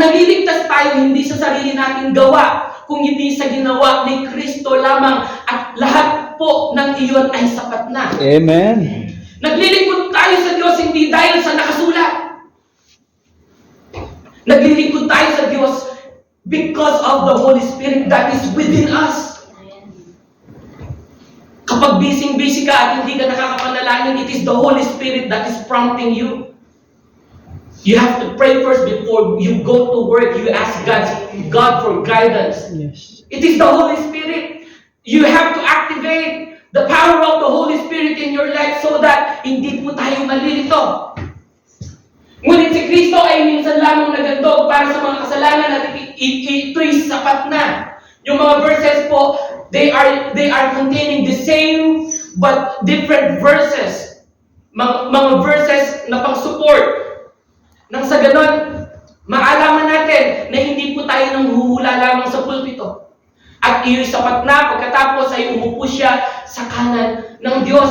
naliligtas tayo hindi sa sarili nating gawa, kung hindi sa ginawa ni Kristo lamang at lahat po ng iyon ay sapat na. Amen. Naglilingkod tayo sa Diyos hindi dahil sa nakasulat. Naglilingkod tayo sa Diyos because of the Holy Spirit that is within us. Kapag busy-busy ka at hindi ka nakakapanalangin, it is the Holy Spirit that is prompting you. You have to pray first before you go to work. You ask God, God for guidance. Yes. It is the Holy Spirit. You have to activate the power of the Holy Spirit in your life so that hindi po tayo malilito. Ngunit si Kristo ay minsan lamang nagandog para sa mga kasalanan at ito'y sapat na. Yung mga verses po, they are they are containing the same but different verses. Mga, mga verses na pang-support. Nang sa ganon, maalaman natin na hindi po tayo nang huhula lamang sa pulpito. At iyo'y sapat na pagkatapos ay umupo siya sa kanan ng Diyos.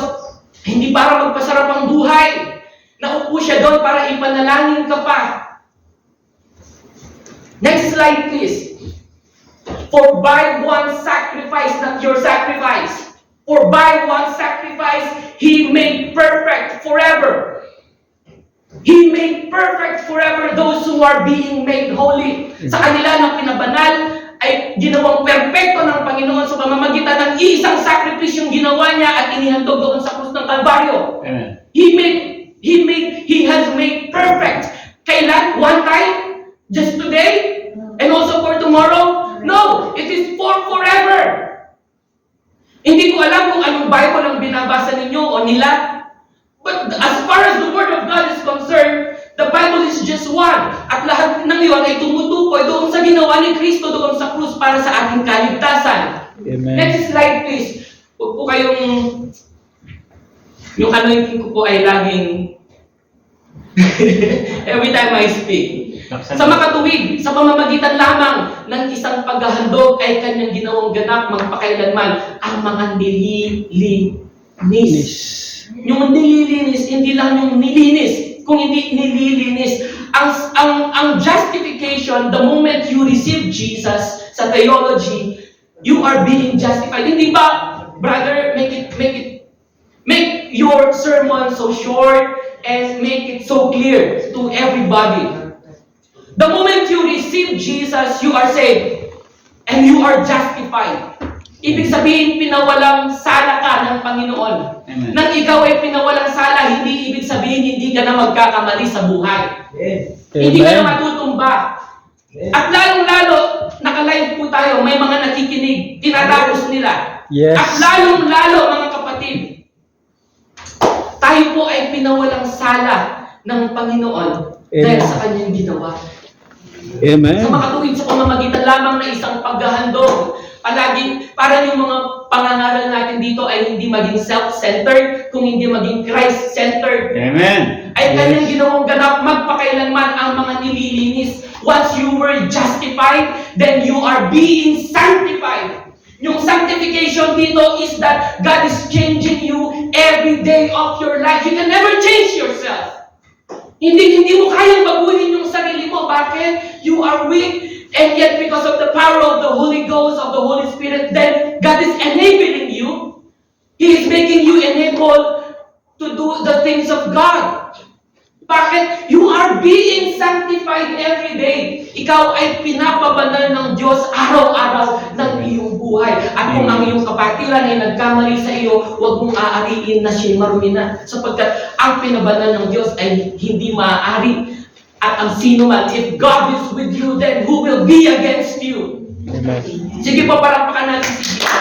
Hindi para magpasarap ang buhay. Naupo siya doon para ipanalangin ka pa. Next slide please. For by one sacrifice, not your sacrifice. For by one sacrifice, He made perfect forever. He made perfect forever those who are being made holy. Sa kanila ng pinabanal ay ginawang perpekto ng Panginoon sa pamamagitan ng isang sakripisyong ginawa niya at inihandog doon sa krus ng Kalbaryo. Amen. He made, he made, he has made perfect. Kailan? One time? Just today? And also for tomorrow? No, it is for forever. Hindi ko alam kung anong Bible ang binabasa ninyo o nila. But as far as the Word of God is concerned, the Bible is just one. At lahat ng iyon ay tumutukoy doon sa ginawa ni Kristo doon sa krus para sa ating kaligtasan. Amen. Next slide please. Huwag po kayong yung anointing ko po ay laging every time I speak. Sa makatuwid, sa pamamagitan lamang ng isang paghahandog ay kanyang ginawang ganap magpakailanman ang mga nililinis. Yung nililinis, hindi lang yung nilinis, kung hindi nililinis. Ang, ang, ang justification, the moment you receive Jesus sa theology, you are being justified. Hindi ba, brother, make it, make it, make your sermon so short and make it so clear to everybody. The moment you receive Jesus, you are saved. And you are justified. Ibig sabihin, pinawalang sala Panginoon. Amen. Nang ikaw ay pinawalang sala, hindi ibig sabihin hindi ka na magkakamali sa buhay. Hindi ka na matutumba. At lalong-lalo, naka-live po tayo, may mga nakikinig, tinatapos nila. Yes. At lalong-lalo, mga kapatid, tayo po ay pinawalang sala ng Panginoon dahil Amen. sa kanyang ginawa. Amen. Sa makatuwid sa pamamagitan lamang na isang paghahandog. Palagi, para yung mga natin dito ay hindi maging self-centered, kung hindi maging Christ-centered. Amen. Ay kanyang ginawang ganap magpakailanman ang mga nililinis. Once you were justified, then you are being sanctified. Yung sanctification dito is that God is changing you every day of your life. You can never change yourself. Hindi hindi mo kayang baguhin yung sarili mo. Bakit? You are weak. And yet because of the power of the Holy Ghost, of the Holy Spirit, then God is enabling you. He is making you enabled to do the things of God. Bakit? You are being sanctified every day. Ikaw ay pinapabanal ng Diyos araw-araw ng iyong buhay. At kung ang iyong kapatiran ay nagkamali sa iyo, huwag mong aariin na siya marumi na. Sapagkat ang pinabanal ng Diyos ay hindi maaari. At ang sino man, if God is with you, then who will be against you? Amen. Sige po, parapakan natin si Jesus.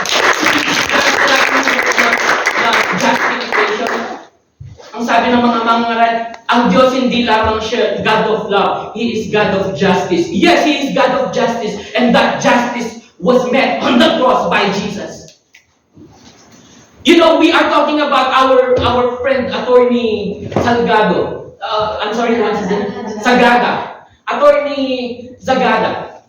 Sabi ng mga mangaral, ang Diyos hindi lamang siya God of love, He is God of justice. Yes, He is God of justice, and that justice was met on the cross by Jesus. You know, we are talking about our our friend attorney Salgado. Uh, I'm sorry, what's his name? Sagada. Attorney Zagada.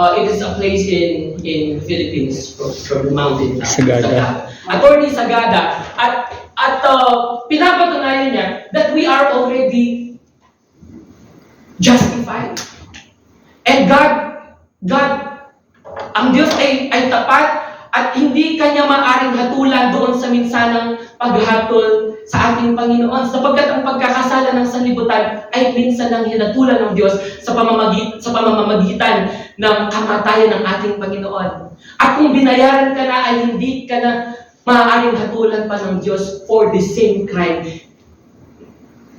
Uh, it is a place in in Philippines from, from the mountain. uh, Sagada. Attorney Sagada. At at uh, that we are already justified. ay God, God, ang Diyos ay, ay tapat at hindi kanya maaring hatulan doon sa minsanang paghatol sa ating Panginoon sapagkat ang pagkakasala ng sanlibutan ay minsan lang hinatulan ng Diyos sa pamamagi, sa pamamagitan ng kamatayan ng ating Panginoon. At kung binayaran ka na ay hindi ka na maaaring hatulan pa ng Diyos for the same crime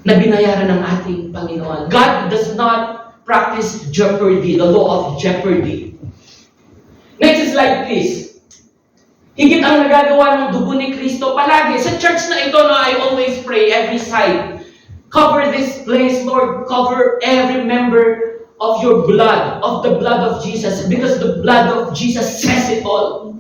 na binayaran ng ating Panginoon. God does not practice jeopardy, the law of jeopardy. Next slide, please. Higit ang nagagawa ng dugo ni Kristo palagi. Sa church na ito, no, I always pray every side. Cover this place, Lord. Cover every member of your blood, of the blood of Jesus, because the blood of Jesus says it all.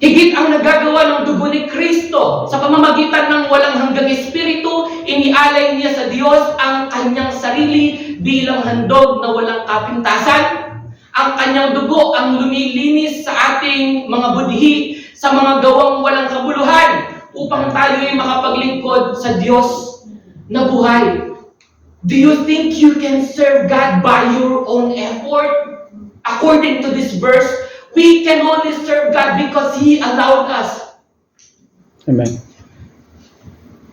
Higit ang nagagawa ng dugo ni Kristo sa pamamagitan ng walang hanggang espiritu, inialay niya sa Diyos ang kanyang sarili bilang handog na walang kapintasan. Ang kanyang dugo ang lumilinis sa ating mga budhi, sa mga gawang walang kabuluhan, upang tayo ay makapaglingkod sa Diyos na buhay. Do you think you can serve God by your own effort? According to this verse, we can only serve God because He allowed us Amen.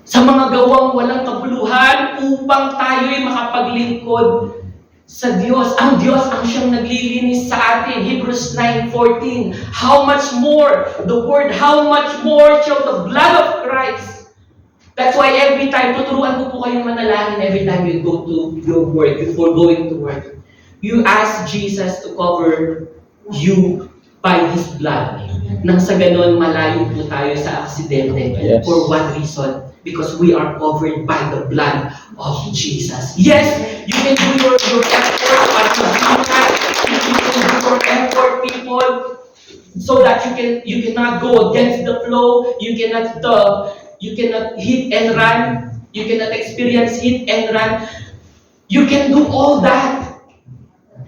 sa mga gawang walang kabuluhan upang tayo ay makapaglingkod sa Diyos. Ang Diyos ang siyang naglilinis sa atin. Hebrews 9.14 How much more, the word how much more shall the blood of Christ. That's why every time, tuturuan ko po kayong manalangin every time you go to your work, before going to work. You ask Jesus to cover you by His blood. Nang sa ganon, malayo po tayo sa aksidente. Yes. For one reason, because we are covered by the blood of Jesus. Yes, you can do your, your effort, but you cannot, you can do your effort, people, so that you can you cannot go against the flow, you cannot uh, you cannot hit and run, you cannot experience hit and run. You can do all that.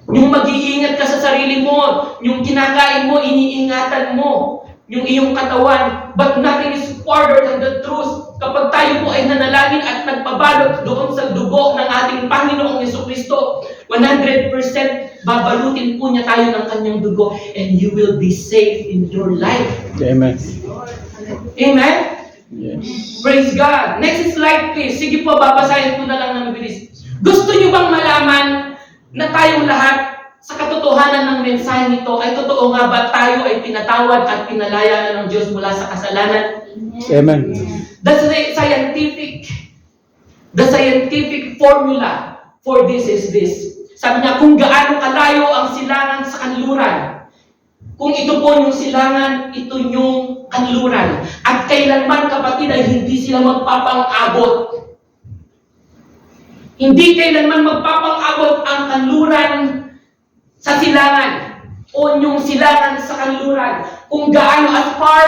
Yung mag-iingat ka sa sarili mo, yung kinakain mo, iniingatan mo, yung iyong katawan. But nothing is farther than the truth. Kapag tayo po ay nanalangin at nagpabalot doon sa dugo ng ating Panginoong Yeso Kristo, 100% babalutin po niya tayo ng kanyang dugo and you will be safe in your life. Amen. Amen? Yes. Praise God. Next slide please. Sige po, babasahin ko na lang ng mabilis. Gusto niyo bang malaman na tayong lahat sa katotohanan ng mensahe nito ay totoo nga ba tayo ay pinatawad at pinalaya na ng Diyos mula sa kasalanan? Amen. That's the scientific, the scientific formula for this is this. Sabi niya, kung gaano kalayo ang silangan sa kanluran, kung ito po yung silangan, ito yung kanluran. At kailanman kapatid ay hindi sila magpapang-abot. Hindi kailanman magpapang-abot ang kanluran sa silangan o yung silangan sa kanluran. Kung gaano as far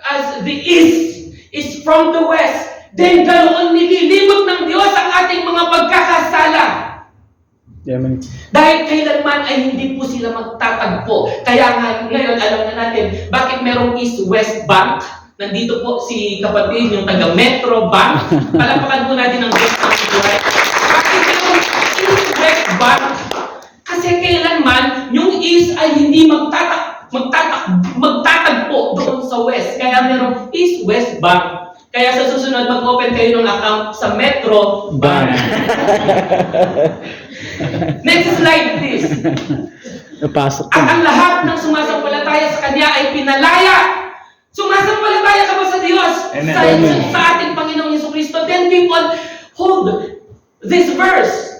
as the east is from the west, then ganoon nililimot ng Diyos ang ating mga pagkakasala. Amen. Dahil kailanman ay hindi po sila magtatagpo. Kaya nga ngayon alam na natin bakit merong East-West Bank. Nandito po si kapatid yung taga Metro Bank. Palapakan po natin ang Diyos ng buhay. Bank? Kasi kailanman yung East ay hindi magtatak magtatak magtatagpo doon sa West. Kaya merong East-West Bank. Kaya sa susunod, mag-open kayo ng account sa Metro Bam. Next slide, please. Napasok At ang lahat ng sumasampalataya sa Kanya ay pinalaya. Sumasampalataya ka ba sa Diyos? Amen. Sa, Amen. sa ating Panginoong Yeso Kristo. Then people, hold this verse.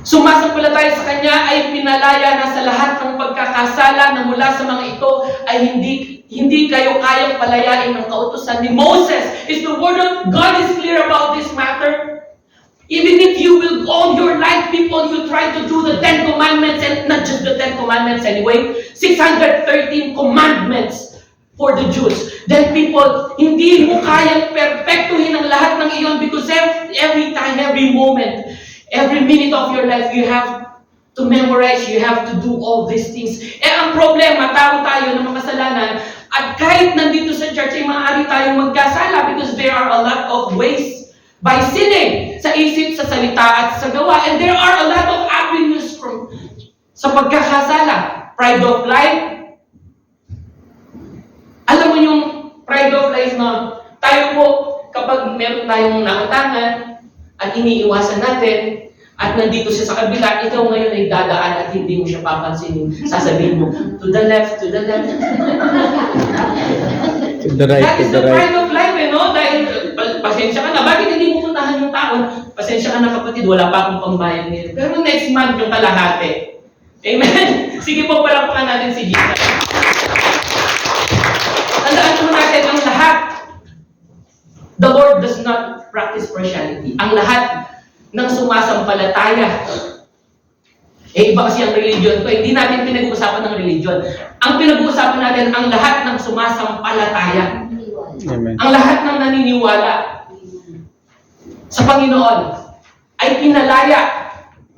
Sumasampalataya sa Kanya ay pinalaya na sa lahat ng pagkakasala na mula sa mga ito ay hindi hindi kayo kayang palayain ng kautusan ni Moses. Is the word of God is clear about this matter? Even if you will all your life, people, you try to do the Ten Commandments, and not just the Ten Commandments anyway, 613 commandments for the Jews. Then people, hindi mo kayang perfectuhin ang lahat ng iyon because every time, every moment, every minute of your life, you have to memorize, you have to do all these things. Eh, ang problema, tao tayo ng mga kasalanan, at kahit nandito sa church, ay maaari tayong magkasala because there are a lot of ways by sinning sa isip, sa salita, at sa gawa. And there are a lot of Sa pagkakasala, pride of life. Alam mo yung pride of life na tayo po, kapag meron tayong nakutangan at iniiwasan natin, at nandito siya sa kabila, ikaw ngayon ay dadaan at hindi mo siya papansinin. Sasabihin mo, to the left, to the left. To the right, That to is the the right. pride of life, eh, no? Dahil, pa- pasensya ka na. Bakit hindi mo puntahan yung taon? Pasensya ka na kapatid, wala pa akong pambayad ngayon. Pero next month yung kalahati. Amen? Sige po, palakpakan natin si Jesus. Tandaan po natin ang lahat. The Lord does not practice partiality. Ang lahat ng sumasampalataya. Eh, iba kasi ang religion ko. Hindi natin pinag-uusapan ng religion. Ang pinag-uusapan natin, ang lahat ng sumasampalataya. Amen. Ang lahat ng naniniwala sa Panginoon ay pinalaya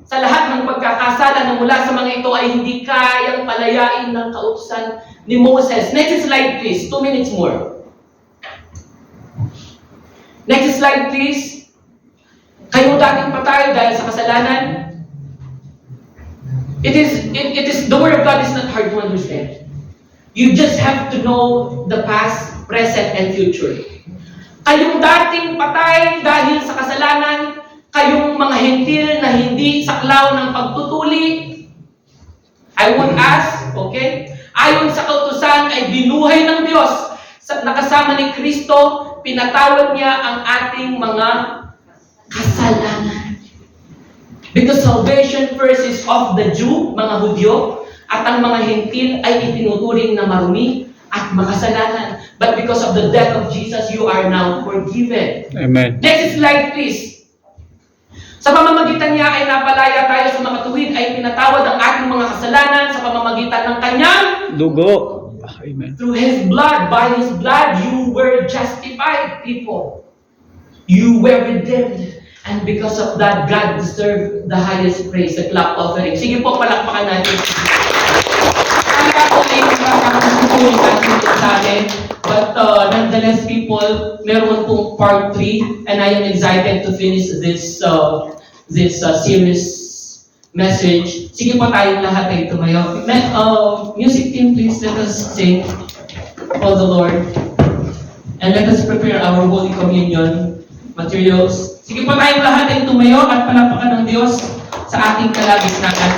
sa lahat ng pagkakasala na mula sa mga ito ay hindi kayang palayain ng kautusan ni Moses. Next slide please. Two minutes more. Next slide please. Kayo dating patay dahil sa kasalanan. It is, it, it is, the word of God is not hard to understand. You just have to know the past, present, and future. Kayong dating patay dahil sa kasalanan, kayong mga hentil na hindi saklaw ng pagtutuli, I won't ask, okay? Ayon sa kautusan ay binuhay ng Diyos sa nakasama ni Kristo, pinatawad niya ang ating mga kasalanan. Because salvation first is of the Jew, mga Hudyo, at ang mga Hentil ay itinuturing na marumi at makasalanan. But because of the death of Jesus, you are now forgiven. Amen. Next slide, please. Sa pamamagitan niya ay napalaya tayo sa makatuwid ay pinatawad ang ating mga kasalanan sa pamamagitan ng kanyang Dugo. Amen. through His blood. By His blood, you were justified, people. You were redeemed. And because of that, God deserved the highest praise, the clap offering. Sige po, palakpakan natin. Kaya po may nakakasukuling natin ito sa atin. But uh, nonetheless, people, meron pong part 3 and I am excited to finish this uh, this uh, series message. Sige po tayong lahat ay tumayo. Me- uh, music team, please let us sing for the Lord. And let us prepare our Holy Communion materials. Sige po tayong lahat ay tumayo at palapakan ng Diyos sa ating kalagis natin.